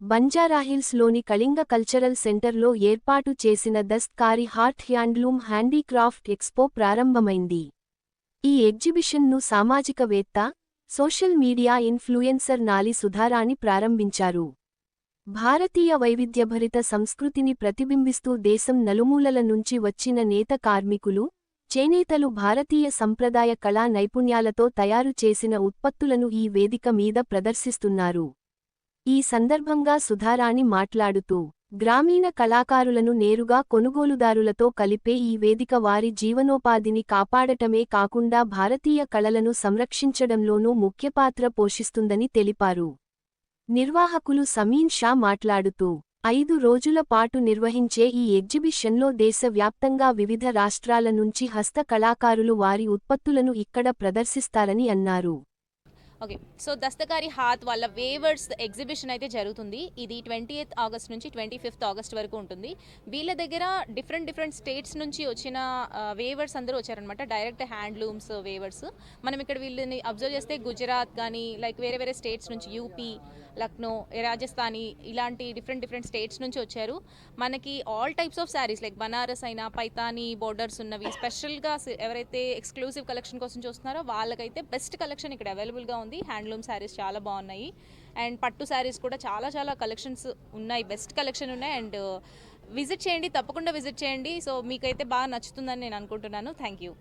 బంజారాహిల్స్లోని Kalinga cultural సెంటర్లో ఏర్పాటు చేసిన Dastkari Haat handloom handicraft expo ప్రారంభమైంది. ఈ ఎగ్జిబిషన్ను సామాజికవేత్త social media influencer Nali Sudharani ప్రారంభించారు. భారతీయ వైవిధ్యభరిత సంస్కృతిని ప్రతిబింబిస్తూ దేశం నలుమూలల నుంచి వచ్చిన నేత కార్మికులు చేనేతలు భారతీయ సంప్రదాయ కళా నైపుణ్యాలతో తయారు చేసిన ఉత్పత్తులను ఈ వేదిక మీద ప్రదర్శిస్తున్నారు. ఈ సందర్భంగా సుధారాణి మాట్లాడుతూ గ్రామీణ కళాకారులను నేరుగా కొనుగోలుదారులతో కలిపే ఈ వేదిక వారి జీవనోపాధిని కాపాడటమే కాకుండా భారతీయ కళలను సంరక్షించడంలోనూ ముఖ్యపాత్ర పోషిస్తుందని తెలిపారు. నిర్వాహకులు సమీన్ షా మాట్లాడుతూ ఐదు రోజుల పాటు నిర్వహించే ఈ ఎగ్జిబిషన్లో దేశవ్యాప్తంగా వివిధ రాష్ట్రాల నుంచి హస్త కళాకారులు వారి ఉత్పత్తులను ఇక్కడ ప్రదర్శిస్తారని అన్నారు. ఓకే సో దస్తకారి హాత్ వాళ్ళ వేవర్స్ ఎగ్జిబిషన్ అయితే జరుగుతుంది. ఇది ట్వంటీ ఎయిత్ ఆగస్ట్ నుంచి ట్వంటీ ఫిఫ్త్ ఆగస్ట్ వరకు ఉంటుంది. వీళ్ళ దగ్గర డిఫరెంట్ డిఫరెంట్ స్టేట్స్ నుంచి వచ్చిన వేవర్స్ అందరూ వచ్చారనమాట డైరెక్ట్ హ్యాండ్లూమ్స్ వేవర్స్ మనం ఇక్కడ వీళ్ళని అబ్జర్వ్ చేస్తే గుజరాత్ కానీ లైక్ వేరే వేరే స్టేట్స్ నుంచి యూపీ లక్నో రాజస్థానీ ఇలాంటి డిఫరెంట్ డిఫరెంట్ స్టేట్స్ నుంచి వచ్చారు. మనకి all types of saris like Banaras అయినా పైతానీ బోర్డర్స్ ఉన్నవి. స్పెషల్గా ఎవరైతే ఎక్స్క్లూజివ్ కలెక్షన్ కోసం చూస్తున్నారో వాళ్ళకైతే బెస్ట్ కలెక్షన్ ఇక్కడ అవైలబుల్గా ఉంది. హ్యాండ్లూమ్ శారీస్ చాలా బాగున్నాయి. అండ్ పట్టు శారీస్ కూడా చాలా చాలా కలెక్షన్స్ ఉన్నాయి. బెస్ట్ కలెక్షన్ ఉన్నాయి. అండ్ విజిట్ చేయండి. తప్పకుండా విజిట్ చేయండి. సో మీకైతే బాగా నచ్చుతుందని నేను అనుకుంటున్నాను. Thank you.